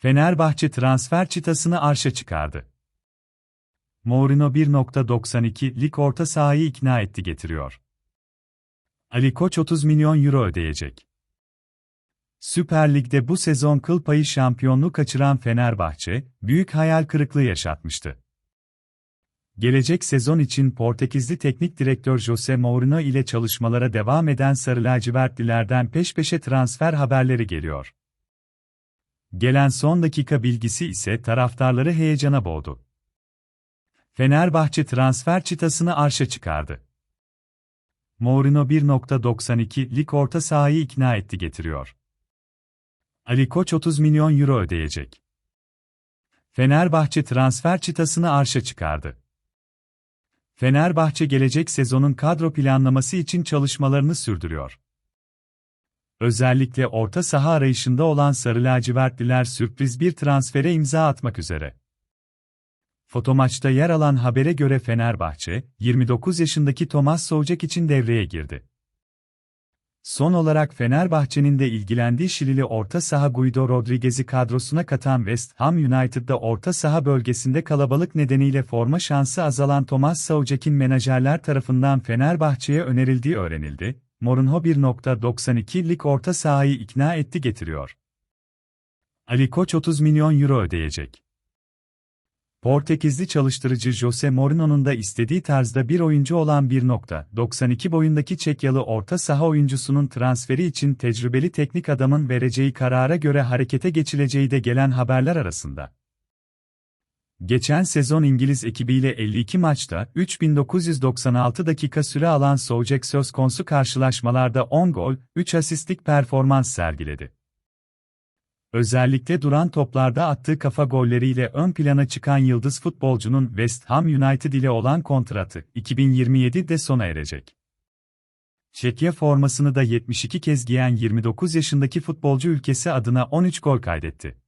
Fenerbahçe transfer çıtasını arşa çıkardı. Mourinho 1.92 lig orta sahayı ikna etti getiriyor. Ali Koç 30 milyon euro ödeyecek. Süper Lig'de bu sezon kıl payı şampiyonluğu kaçıran Fenerbahçe, büyük hayal kırıklığı yaşatmıştı. Gelecek sezon için Portekizli teknik direktör Jose Mourinho ile çalışmalara devam eden Sarı Lacivertlilerden peş peşe transfer haberleri geliyor. Gelen son dakika bilgisi ise taraftarları heyecana boğdu. Fenerbahçe transfer çıtasını arşa çıkardı. Mourinho 1.92 lig orta sahayı ikna etti getiriyor. Ali Koç 30 milyon euro ödeyecek. Fenerbahçe transfer çıtasını arşa çıkardı. Fenerbahçe gelecek sezonun kadro planlaması için çalışmalarını sürdürüyor. Özellikle orta saha arayışında olan Sarı Lacivertliler sürpriz bir transfere imza atmak üzere. Fotomaçta yer alan habere göre Fenerbahçe, 29 yaşındaki Thomas Soucek için devreye girdi. Son olarak Fenerbahçe'nin de ilgilendiği Şilili orta saha Guido Rodriguez'i kadrosuna katan West Ham United'da orta saha bölgesinde kalabalık nedeniyle forma şansı azalan Thomas Soucek'in menajerler tarafından Fenerbahçe'ye önerildiği öğrenildi. Mourinho 1.92 lig orta sahayı ikna etti getiriyor. Ali Koç 30 milyon euro ödeyecek. Portekizli çalıştırıcı Jose Mourinho'nun da istediği tarzda bir oyuncu olan 1.92 boyundaki Çekyalı orta saha oyuncusunun transferi için tecrübeli teknik adamın vereceği karara göre harekete geçileceği de gelen haberler arasında. Geçen sezon İngiliz ekibiyle 52 maçta 3996 dakika süre alan Soucek söz konusu karşılaşmalarda 10 gol, 3 asistlik performans sergiledi. Özellikle duran toplarda attığı kafa golleriyle ön plana çıkan yıldız futbolcunun West Ham United ile olan kontratı 2027'de sona erecek. Çekya formasını da 72 kez giyen 29 yaşındaki futbolcu ülkesi adına 13 gol kaydetti.